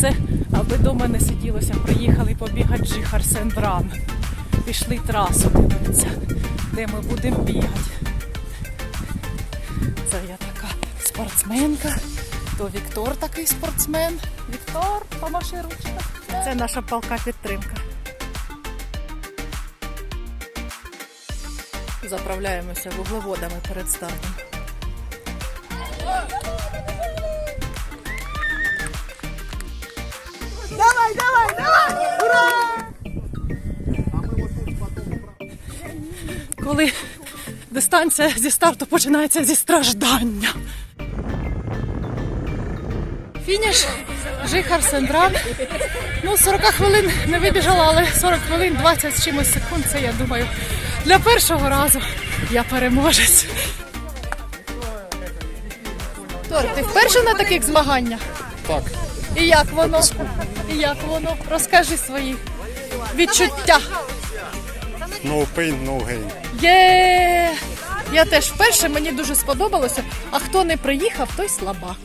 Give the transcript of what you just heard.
це, аби дома не сиділося. Приїхали побігати Жихар Сендран. Пішли трасу дивитися, де ми будемо бігати. Це я така спортсменка. То Віктор такий спортсмен. Віктор, помаши ручка. Це наша палка підтримка. Заправляємося вуглеводами перед стартом. Коли дистанція зі старту починається зі страждання. Фініш Жихар Сендран. Ну, 40 хвилин не вибіжала, але 40 хвилин 20 з чимось секунд. Це я думаю. Для першого разу я переможець. Тор, ти вперше на таких змаганнях? Так, І як воно? І як воно? Розкажи свої відчуття. No pain, no gain. Є! Я теж вперше, мені дуже сподобалося. А хто не приїхав, той слабак.